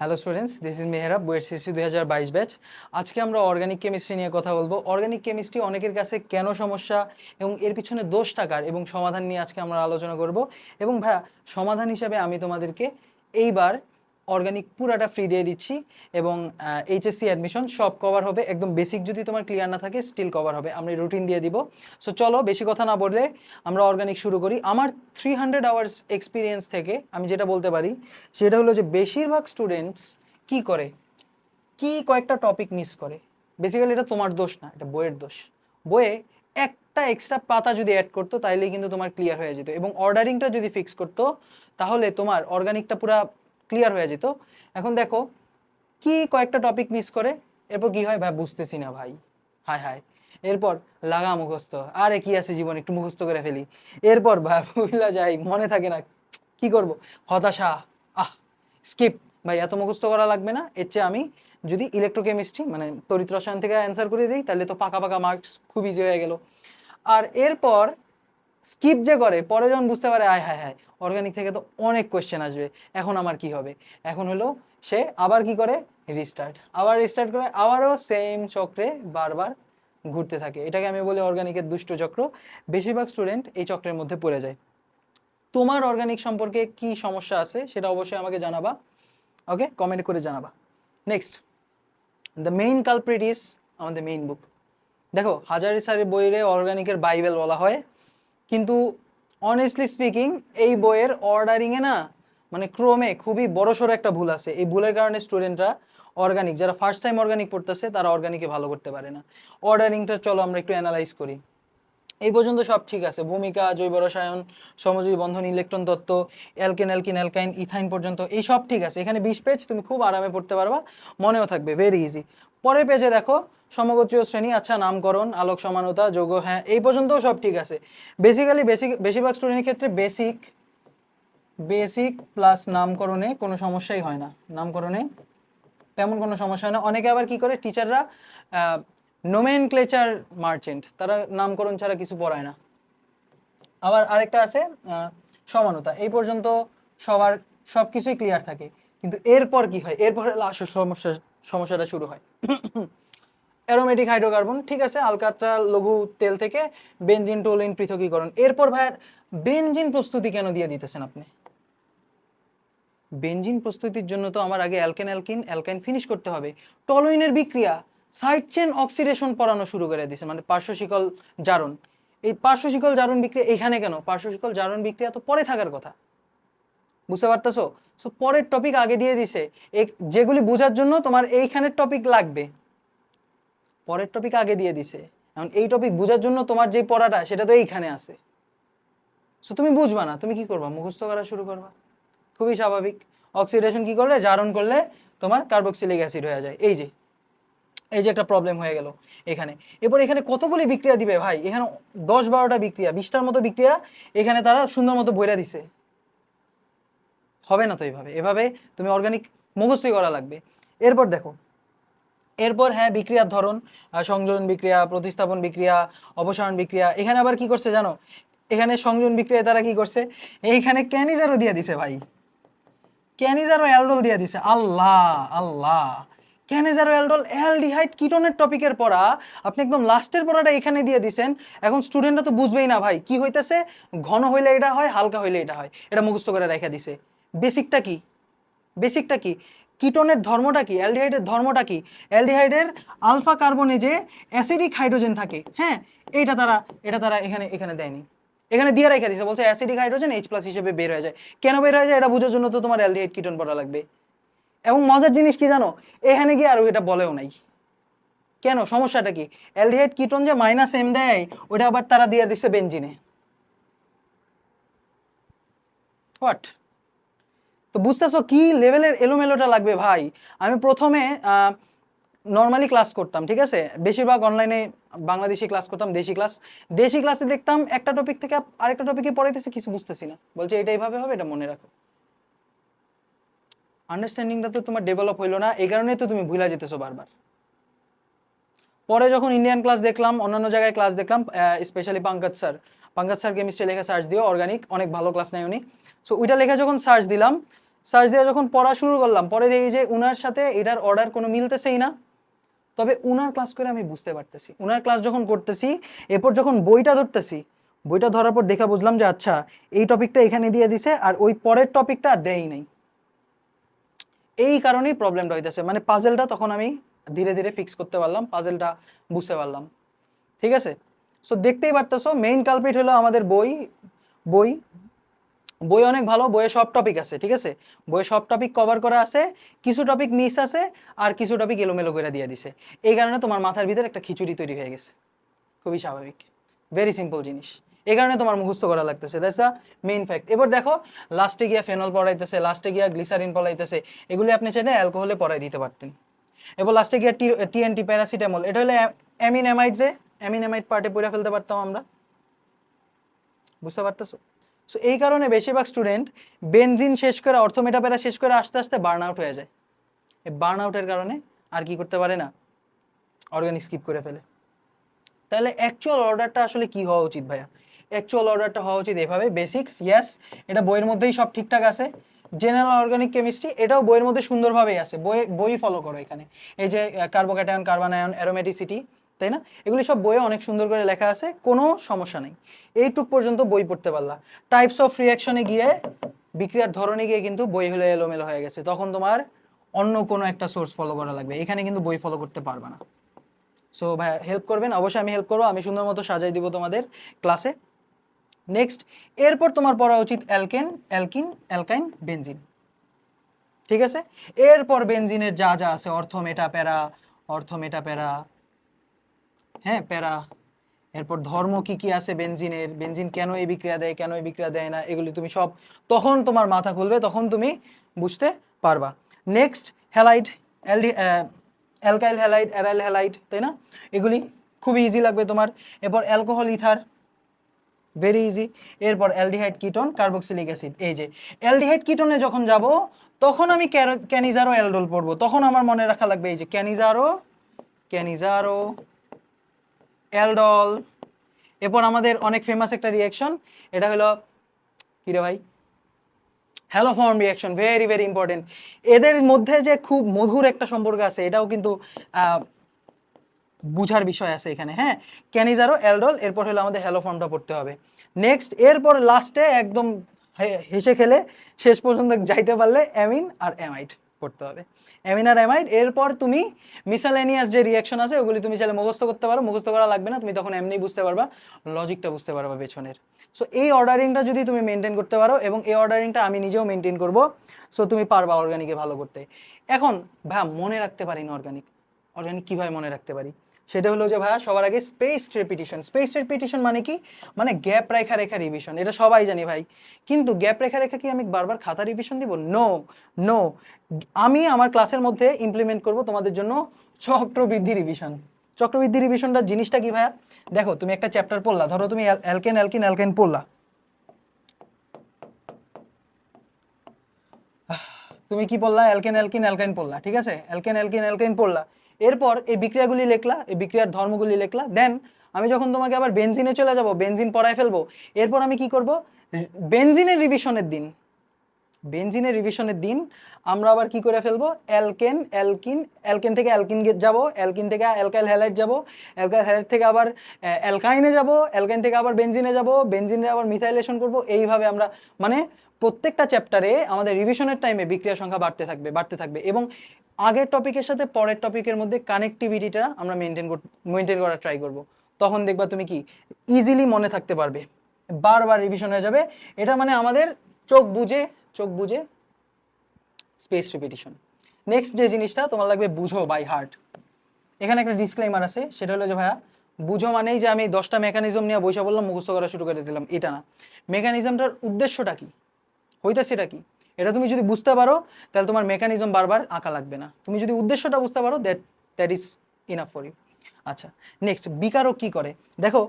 Hello students this is Mehrab বইয়ের CC দুই হাজার বাইশ ব্যাচ আজকে আমরা অর্গানিক কেমিস্ট্রি নিয়ে কথা বলব। অর্গানিক কেমিস্ট্রি অনেকের কাছে কেন সমস্যা এবং এর পিছনে দোষ টাকার এবং সমাধান নিয়ে আজকে আমরা আলোচনা করব। এবং ভাইয়া, সমাধান হিসাবে আমি তোমাদেরকে এইবার অর্গানিক পুরাটা ফ্রি দিয়ে দিচ্ছি এবং এইচএসসি অ্যাডমিশন সব কভার হবে, একদম বেসিক যদি তোমার ক্লিয়ার না থাকে স্টিল কভার হবে, আমরা রুটিন দিয়ে দিব। সো চলো বেশি কথা না বললে আমরা অর্গানিক শুরু করি। আমার থ্রি হান্ড্রেড আওয়ার্স এক্সপিরিয়েন্স থেকে আমি যেটা বলতে পারি, সেটা হলো যে বেশিরভাগ স্টুডেন্টস কি করে? কি কয়েকটা টপিক মিস করে? বেসিক্যালি এটা তোমার দোষ না, এটা বইয়ের দোষ। বইয়ে একটা এক্সট্রা পাতা যদি অ্যাড করতো তাহলে কিন্তু তোমার ক্লিয়ার হয়ে যেত এবং অর্ডারিংটা যদি ফিক্স করতো, তাহলে তোমার অর্গানিকটা পুরা ক্লিয়ার হয়ে যেত। এখন দেখো, কি কয়েকটা টপিক মিস করে, এরপর কি হয়? ভাই, বুঝতেছি না ভাই। হায় হায়। এরপর লাগা মুখস্থ। আরে কি আছে জীবন? একটু মুখস্থ করে ফেলি। এরপর ভাই বুঝলা যাই, মনে থাকে না, কি করব? হতাশা। আহ স্কিপ ভাই, এত মুখস্থ করা লাগবে না। এর চেয়ে আমি যদি ইলেকট্রোকেমিস্ট্রি মানে তড়িৎ রসায়ন থেকে অ্যান্সার করে দিই, তাহলে তো পাকা পাকা মার্কস খুব ইজি হয়ে গেল। আর এরপর স্কিপ যে করে, পরে যখন বুঝতে পারে, আয়, হায় হায় অর্গানিক থেকে তো অনেক কোয়েশ্চেন আসবে, এখন আমার কি হবে? এখন হলো সে আবার কি করে? রিস্টার্ট আবার রিস্টার্ট করে, আবারও সেম চক্রে বারবার ঘুরতে থাকে। এটাকে আমি বলি অর্গানিকের দুষ্ট চক্র। বেশিরভাগ স্টুডেন্ট এই চক্রের মধ্যে পড়ে যায়। তোমার অর্গানিক সম্পর্কে কি সমস্যা আছে সেটা অবশ্যই আমাকে জানাবা। ওকে কমেন্ট করে জানাবা। Next the main culprit is আমাদের মেইন বুক দেখো, হাজারি সারি বইরে অর্গানিকের বাইবেল বলা হয়। কিন্তু অনেস্টলি স্পিকিং এই বইয়ের অর্ডারিংয়ে না মানে ক্রমে খুবই বড়সড় একটা ভুল আছে। এই ভুলের কারণে স্টুডেন্টরা অর্গানিক যারা ফার্স্ট টাইম অর্গানিক পড়তেছে, তারা অর্গানিকে ভালো করতে পারে না। অর্ডারিংটা চলো আমরা একটু অ্যানালাইজ করি। এই পর্যন্ত সব ঠিক আছে। ভূমিকা, জৈব রসায়ন, সমযোজী বন্ধন ইলেকট্রন তত্ত্ব অ্যালকেন অ্যালকিন অ্যালকাইন ইথাইন পর্যন্ত, এই সব ঠিক আছে। এখানে বিশ পেজ তুমি খুব আরামে পড়তে পারবা। মনেও থাকবে ভেরি ইজি পরের পেজে দেখো সমগোত্রীয় শ্রেণি আচ্ছা নামকরণ, আলোক সমানতা, যোগ হ্যাঁ এই পর্যন্তও সব ঠিক আছে। বেসিক্যালি বেসিক বেশিরভাগ স্টুডেন্টের ক্ষেত্রে বেসিক বেসিক প্লাস নামকরণে কোনো সমস্যাই হয় না। নামকরণে তেমন কোনো সমস্যা হয় না। অনেকে আবার কি করে? টিচাররা নোমেন ক্লেচার মার্চেন্ট তারা নামকরণ ছাড়া কিছু পড়ায় না। আবার আরেকটা আছে সমানতা। এই পর্যন্ত সবার সব কিছুই ক্লিয়ার থাকে। কিন্তু এরপর কি হয়? এরপর আসল সমস্যা, সমস্যাটা শুরু হয়। অ্যারোমেটিক হাইড্রোকার্বন ঠিক আছে আলকাত্রা লঘু তেল থেকে বেনজিন টোলিন পৃথকীকরণ। এরপর ভাই বেনজিন প্রস্তুতি কেন দিয়ে দিতেছেন আপনি? বেনজিন প্রস্তুতির জন্য তো আমার আগে অ্যালকেন অ্যালকিন অ্যালকাইন ফিনিশ করতে হবে। টলোইনের বিক্রিয়া সাইড চেন অক্সিডেশন পড়ানো শুরু করে দিয়েছে মানে পার্শ্বশিকল জারণ। এই পার্শ্বশিকল জারণ বিক্রিয়া এখানে কেন? পার্শ্বশিকল জারণ বিক্রিয়া তো পরে থাকার কথা। বুঝতে পারতেছো? সো পরের টপিক আগে দিয়ে দিছে। যেগুলি বোঝার জন্য তোমার এইখানের টপিক লাগবে। পরের টপিক আগে দিয়ে দিছে। এখন এই টপিক বোঝার জন্য তোমার যে পড়াটা, সেটা তো এইখানে আছে। সো তুমি বুঝবা না, তুমি কি করবা? মুখস্থ করা শুরু করবা। খুবই স্বাভাবিক। অক্সিডেশন কি করলে? জারণ করলে তোমার কার্বক্সিলিক অ্যাসিড হয়ে যায়। এই যে এই যে একটা প্রবলেম হয়ে গেল এখানে। এরপর এখানে কতগুলি বিক্রিয়া দিবে ভাই? এখানে দশ বারোটা বিক্রিয়া, বিশটার মতো বিক্রিয়া এখানে তারা সুন্দর মতো বইরা দিছে। হবে না তো এইভাবে এভাবে তুমি অর্গানিক মুখস্থই করা লাগবে। এরপর দেখো এরপর হ্যাঁ বিক্রিয়ার ধরন সংযোজন বিক্রিয়া, প্রতিস্থাপন বিক্রিয়া, অপসারণ বিক্রিয়া, এখানে আবার কি করছে জানো? এখানে সংযোজন বিক্রিয়া তারা কি করছে? এইখানে ক্যানিজারও দিয়ে দিছে ভাই। ক্যানিজারও অ্যালডোল দিয়ে দিছে। আল্লাহ আল্লাহ। ক্যানিজারও অ্যালডোল অ্যালডিহাইড কিটোনের টপিকের পড়া, আপনি একদম লাস্টের পড়াটা এখানে দিয়ে দিছেন। এখন স্টুডেন্টরা তো বুঝবেই না ভাই। কি হইতেছে? ঘন হইলে এটা হয়, হালকা হইলে এটা হয়। এটা মুখস্থ করে রেখে দিছে। বেসিকটা কি? বেসিকটা কি? কিটোনের ধর্মটা কি? অ্যালডিহাইডের ধর্মটা কি? অ্যালডিহাইডের আলফা কার্বনে যে অ্যাসিডিক হাইড্রোজেন থাকে। হ্যাঁ এইটা তারা, এটা তারা এখানে এখানে দেয়নি। এখানে দিয়ে রেখে দিছে বলছে অ্যাসিডিক হাইড্রোজেন এইচ প্লাস হিসেবে বের হয়ে যায়। কেন বের হয়ে যায়? এটা বোঝার জন্য তো তোমার অ্যালডিহাইড কিটোন পড়া লাগবে। এবং মজার জিনিস কি জানো? এখানে গিয়ে আর এটা বলেও নাই। কেন? সমস্যাটা কি? অ্যালডিহাইড কিটোন যে মাইনাস এম দেয়, ওটা আবার তারা দিয়ে দিচ্ছে বেঞ্জিনে হোয়াট তো বুঝতেছো কি লেভেলের এলোমেলোটা লাগবে ভাই? আমি প্রথমে নর্মালি ক্লাস করতাম, ঠিক আছে? বেশিরভাগ অনলাইনে বাংলাদেশি ক্লাস করতাম, দেশি ক্লাস দেশি ক্লাসে দেখতাম একটা টপিক থেকে আরেকটা টপিকে পড়াইতেছি, কিছু বুঝতেছি না। বলছে, এটা এইভাবে হবে, এটা মনে রাখো। আন্ডারস্ট্যান্ডিংটা তো তোমার ডেভেলপ হইল না, এই কারণেই তো তুমি ভুলা যেতেছো বারবার। পরে যখন ইন্ডিয়ান ক্লাস দেখলাম, অন্যান্য জায়গায় ক্লাস দেখলাম specially Pankaj sir. Pankaj sir chemistry লেখা সার্চ দিও অর্গানিক অনেক ভালো ক্লাস নেয় উনি। সো ওইটা লেখা যখন সার্চ দিলাম সার্চ দিয়ে যখন পড়া শুরু করলাম, পরে দেখি যে উনার সাথে এটার অর্ডার কোনো মিলতেছেই না। তবে উনার ক্লাস করে আমি বুঝতে পারতেছি। উনার ক্লাস যখন করতেছি, এরপর যখন বইটা ধরতেছি, বইটা ধরার পর দেখা বুঝলাম যে আচ্ছা এই টপিকটা এখানে দিয়ে দিছে আর ওই পরের টপিকটা আর দেয়ই নাই। এই কারণেই প্রবলেমটা হইতেছে। মানে পাজেলটা তখন আমি ধীরে ধীরে ফিক্স করতে পারলাম পাজেলটা বুঝতে পারলাম। ঠিক আছে? সো দেখতেই পারতেছো মেইন কালপিট হলো আমাদের বই বই বই অনেক ভালো, বইয়ে সব টপিক আছে, ঠিক আছে? বইয়ে সব টপিক কভার করা আছে, কিছু টপিক মিস আছে, আর কিছু টপিক এলোমেলো করে দিয়ে দিছে। এই কারণে তোমার মাথার ভিতরে একটা খিচুড়ি তৈরি হয়ে গেছে। খুবই স্বাভাবিক। ভেরি সিম্পল জিনিস। এই কারণে তোমার মুখস্থ করা লাগতেছে। দ্যাটস আ মেইন ফ্যাক্ট এবার দেখো লাস্টে গিয়া ফেনল পড়াইতেছে লাস্টে গিয়া গ্লিসারিন পড়াইতেছে। এগুলি আপনি চাইলে অ্যালকোহলে পড়াই দিতে পারতেন। এবার লাস্টে গিয়া টি টিএনটি প্যারাসিটামল এটা হলে অ্যামিন যে অ্যামিন পার্টে পড়ে ফেলতে পারতাম আমরা। বুঝতে পারতেছো? সো এই কারণে বেশিরভাগ স্টুডেন্ট বেনজিন শেষ করে, অর্থোমেটাপেরা শেষ করে আস্তে আস্তে বার্ন আউট হয়ে যায়। এই বার্ন আউটের কারণে আর কি করতে পারে না? অর্গানিক স্কিপ করে ফেলে। তাহলে অ্যাকচুয়াল অর্ডারটা আসলে কি হওয়া উচিত ভাইয়া? অ্যাকচুয়াল অর্ডারটা হওয়া উচিত এভাবে। বেসিক্স ইয়েস এটা বইয়ের মধ্যেই সব ঠিকঠাক আছে। জেনারেল অর্গানিক কেমিস্ট্রি এটাও বইয়ের মধ্যে সুন্দরভাবেই আছে। বই বই ফলো করো এখানে। এই যে কার্বোক্যাটায়ন কার্বানায়ন অ্যারোমেটিসিটি তাই না? এগুলি সব বইয়ে অনেক সুন্দর করে লেখা আছে, কোনো সমস্যা নেই। এইটুক পর্যন্ত বই পড়তে পারলা। টাইপস অফ রিয়াকশনে গিয়ে, বিক্রিয়ার ধরনে গিয়ে কিন্তু বই হলে এলোমেলো হয়ে গেছে। তখন তোমার অন্য কোনো একটা সোর্স ফলো করা লাগবে। এখানে কিন্তু বই ফলো করতে পারবে না। সো ভাই হেল্প করবেন। অবশ্যই আমি হেল্প করব। আমি সুন্দর মতো সাজাই দিব তোমাদের ক্লাসে নেক্সট এরপর তোমার পড়া উচিত অ্যালকেন অ্যালকিন অ্যালকাইন বেনজিন ঠিক আছে? এরপর বেনজিনের যা যা আছে অর্থ মেটা প্যারা অর্থমেটা প্যারা হ্যাঁ প্যারা। এরপর ধর্ম কি কি আছে বেনজিনের? বেনজিন কেন এই বিক্রিয়া দেয়, কেন এই বিক্রিয়া দেয় না? এগুলি তুমি সব, তখন তোমার মাথা খুলবে, তখন তুমি বুঝতে পারবা। নেক্সট হ্যালাইট অ্যালডি অ্যালকাইল হ্যালাইড অ্যারাইল হ্যালাইট তাই না? এগুলি খুবই ইজি লাগবে তোমার। এরপর অ্যালকোহল ইথার ভেরি ইজি এরপর অ্যালডিহাইড কিটোন কার্বক্সিলিক অ্যাসিড এই যে অ্যালডিহাইড কিটোনে যখন যাব, তখন আমি ক্যানিজারো অ্যালডোল পড়ব তখন আমার মনে রাখা লাগবে এই যে, ক্যানিজারো ক্যানিজারো। অ্যালডল এরপর আমাদের অনেক ফেমাস একটা রিয়াকশন এটা হলো, কি রে ভাই? Haloform reaction very very important এদের মধ্যে যে খুব মধুর একটা সম্পর্ক আছে, এটাও কিন্তু বুঝার বিষয় আছে এখানে হ্যাঁ? ক্যানিজারো অ্যালডল এরপর হলো আমাদের হ্যালো ফর্মটা পড়তে হবে। নেক্সট এরপর লাস্টে একদম হেসে খেলে, শেষ পর্যন্ত যাইতে পারলে অ্যামিন আর অ্যামাইড পড়তে হবে। অ্যামিনার অ্যামাইড, এরপর তুমি মিসালেনিয়াস যে রিয়াকশন আছে, ওগুলি তুমি চাইলে মুখস্থ করতে পারো। মুখস্থ করা লাগবে না, তুমি তখন এমনি বুঝতে পারবা লজিকটা বুঝতে পারবা পেছনের। সো এই অর্ডারিংটা যদি তুমি মেনটেন করতে পারো, এবং এই অর্ডারিংটা আমি নিজেও মেনটেন করব সো তুমি পারবা অর্গানিকে ভালো করতে। এখন ভ্যাম মনে রাখতে পারি না অর্গানিক অর্গানিক কীভাবে মনে রাখতে পারি? সেটা হলো যে ভাইয়া, সবার আগে স্পেস রেপিটিশন স্পেস রেপিটিশন মানে কি? মানে গ্যাপ রেখা রেখা রিভিশন এটা সবাই জানি ভাই। কিন্তু গ্যাপ রেখা রেখা কি আমি বারবার খাতা রিভিশন দিব? নো নো আমি আমার ক্লাসের মধ্যে ইমপ্লিমেন্ট করব তোমাদের জন্য চক্রবৃদ্ধি রিভিশন চক্রবৃদ্ধি রিভিশনটা জিনিসটা কি ভাইয়া? দেখো, তুমি একটা চ্যাপ্টার পড়লা। ধরো তুমি অ্যালকেন অ্যালকিন অ্যালকেন পড়লা। তুমি কি পড়লা? অ্যালকেন অ্যালকিন অ্যালকাইন পড়লা, ঠিক আছে? অ্যালকেন অ্যালকিন অ্যালকাইন পড়লা। এরপর এই বিক্রিয়াগুলি লেখলা, এই বিক্রিয়ার ধর্মগুলি লেখলা দেন আমি যখন তোমাকে আবার বেনজিনে চলে যাব বেনজিন পড়ায় ফেলব, এরপর আমি কি করব? বেনজিনের রিভিশনের দিন। বেনজিনের রিভিশনের দিন আমরা আবার কি করে ফেলব? অ্যালকেন অ্যালকিন অ্যালকেন থেকে অ্যালকিন যাব অ্যালকিন থেকে অ্যালকাইল হ্যালাইট যাব অ্যালকাইল হ্যালাইট থেকে আবার অ্যালকাইনে যাব অ্যালকাইন থেকে আবার বেনজিনে যাব বেনজিনে আবার মিথাইলেশন করব এইভাবে আমরা মানে প্রত্যেকটা চ্যাপ্টারে আমাদের রিভিশনের টাইমে বিক্রিয়া সংখ্যা বাড়তে থাকবে বাড়তে থাকবে এবং আগের টপিকের সাথে পরের টপিকের মধ্যে কানেক্টিভিটিটা আমরা মেনটেন মেনটেন করার ট্রাই করব। তখন দেখবা তুমি কি ইজিলি মনে থাকতে পারবে। বারবার রিভিশন হয়ে যাবে। এটা মানে আমাদের চোখ বুঝে চোখ বুঝে স্পেস রিপিটিশন নেক্সট যে জিনিসটা তোমার লাগবে বুঝো বাই হার্ট এখানে একটা ডিসক্লেমার আছে, সেটা হলো যে ভাইয়া, বুঝো মানেই যে আমি দশটা মেকানিজম নিয়ে বসে বললাম মুখস্থ করা শুরু করে দিলাম। এটা না। মেকানিজমটার উদ্দেশ্যটা কি? হইতেছে এটা কি? এটা তুমি যদি বুঝতে পারো, তাহলে তোমার মেকানিজম বারবার আঁকা লাগবে না। তুমি যদি উদ্দেশ্যটা বুঝতে পারো that that is enough for you আচ্ছা নেক্সট বিকারক কি করে? দেখো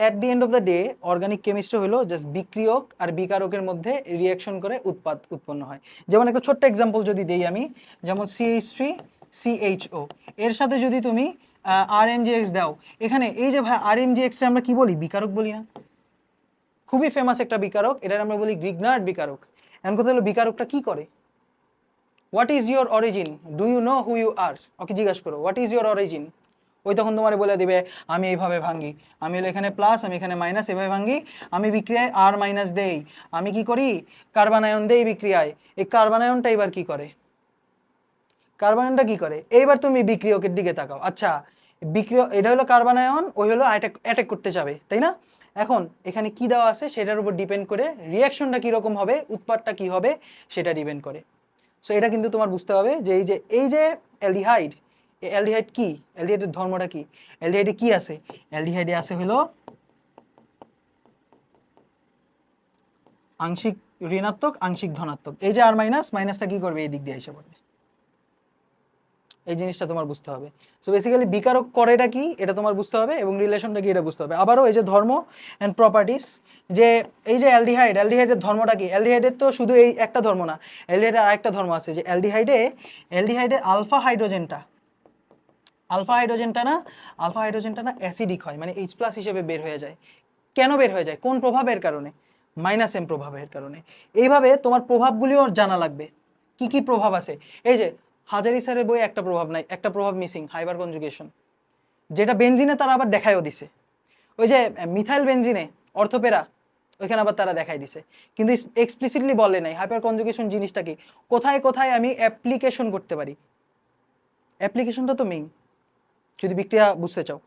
at the end of the day organic chemistry হলো জাস্ট বিক্রিয়ক আর বিকারকের মধ্যে রিয়াকশন করে উৎপাদ, উৎপন্ন হয়। যেমন একটা ছোট্ট এক্সাম্পল যদি দেই আমি, যেমন সিএইচ থ্রি সিএইচও এর সাথে যদি তুমি আর এম এক্স দাও, এখানে এই যে ভাই আর এম এক্সটা আমরা কি বলি? বিকারক বলি না। খুবই ফেমাস একটা বিকারক এটার আমরা বলি গ্রিগনার্ড বিকারক। এখন কথা হলো বিকারকটা কি করে? What is your origin do you know who you are okay জিজ্ঞাসা করো হোয়াট ইজ ইউর অরিজিন ওই তখন তোমার বলে দিবে, আমি এইভাবে ভাঙি আমি হলো এখানে প্লাস আমি এখানে মাইনাস এভাবে ভাঙি আমি বিক্রিয়ায় আর মাইনাস দেই। আমি কি করি? কার্বানায়ন দেই বিক্রিয়ায়। এই কার্বানায়নটা এবার কি করে? কার্বানায়নটা কি করে? এইবার তুমি বিক্রিয়কের দিকে তাকাও। আচ্ছা বিক্রিয়, এটা হলো কার্বানায়ন, ওই হলো অ্যাটাক অ্যাটাক করতে যাবে, তাই না? এখন এখানে কি দেওয়া আছে সেটার উপর ডিপেন্ড করে রিয়াকশনটা কীরকম হবে উৎপাদটা কি হবে সেটা ডিপেন্ড করে। সো এটা কিন্তু তোমার বুঝতে হবে যে এই যে এই যে অ্যালডিহাইড অ্যালডিহাইড কি? অ্যালডিহাইডের ধর্মটা কি? অ্যালডিহাইডে কি আছে? অ্যালডিহাইডে আছে হলো আংশিক ঋণাত্মক, আংশিক ধনাত্মক। এই যে আর মাইনাস, মাইনাসটা কি করবে? এই দিক দিয়ে এসে পড়বে। এই জিনিসটা তোমার বুঝতে হবে। সো বেসিক্যালি বিকারক করেটা কি? এটা তোমার বুঝতে হবে এবং রিলেশনটা কি এটা বুঝতে হবে। আবারও এই যে ধর্ম অ্যান্ড প্রপার্টিস যে এই যে অ্যালডিহাইড, অ্যালডিহাইডের ধর্মটা কি? অ্যালডিহাইডের তো শুধু এই একটা ধর্ম না, অ্যালডিহাইডের আরেকটা ধর্ম আছে যে অ্যালডিহাইডে অ্যালডিহাইডে আলফা হাইড্রোজেনটা আলফা হাইড্রোজেনটা না আলফা হাইড্রোজেনটা না অ্যাসিডিক হয় মানে এইচ প্লাস হিসেবে বের হয়ে যায়। কেন বের হয়ে যায়? কোন প্রভাবের কারণে? মাইনাস এম প্রভাবের কারণে। এইভাবে তোমার প্রভাবগুলিও জানা লাগবে। কি কি প্রভাব আছে? এই যে হাজারি স্যারের বই একটা প্রভাব নাই, একটা প্রভাব মিসিং হাইবার কনজুগেশন। যেটা বেনজিনে তারা আবার দেখায়ও দিছে। ওই যে মিথাইল বেনজিনে অর্থোপেরা, ওইখানে আবার তারা দেখাই দিছে। কিন্তু এক্সপ্লিসিটলি বলে নাই হাইপার কনজুগেশন জিনিসটা কি? কোথায় কোথায় আমি অ্যাপ্লিকেশন করতে পারি? অ্যাপ্লিকেশনটা তো মেইন যদি বিক্রিয়া বুঝতে চাও,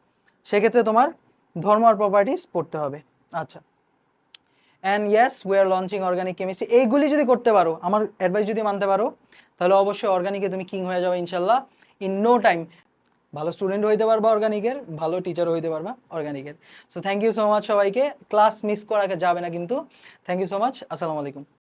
সেক্ষেত্রে তোমার ধর্ম আর প্রপার্টিস পড়তে হবে। আচ্ছা। And yes we are launching organic chemistry এইগুলি যদি করতে পারো, আমার অ্যাডভাইস যদি মানতে পারো, তাহলে অবশ্যই অর্গানিকে তুমি কিং হয়ে যাবে ইনশাল্লাহ। ইন নো টাইম ভালো স্টুডেন্ট হইতে পারবা অর্গানিকের ভালো টিচার হইতে পারবা অর্গানিকের so thank you so much সবাইকে। ক্লাস মিস করাকে যাবে না কিন্তু। থ্যাংক ইউ সো মাচ আসসালামু আলাইকুম।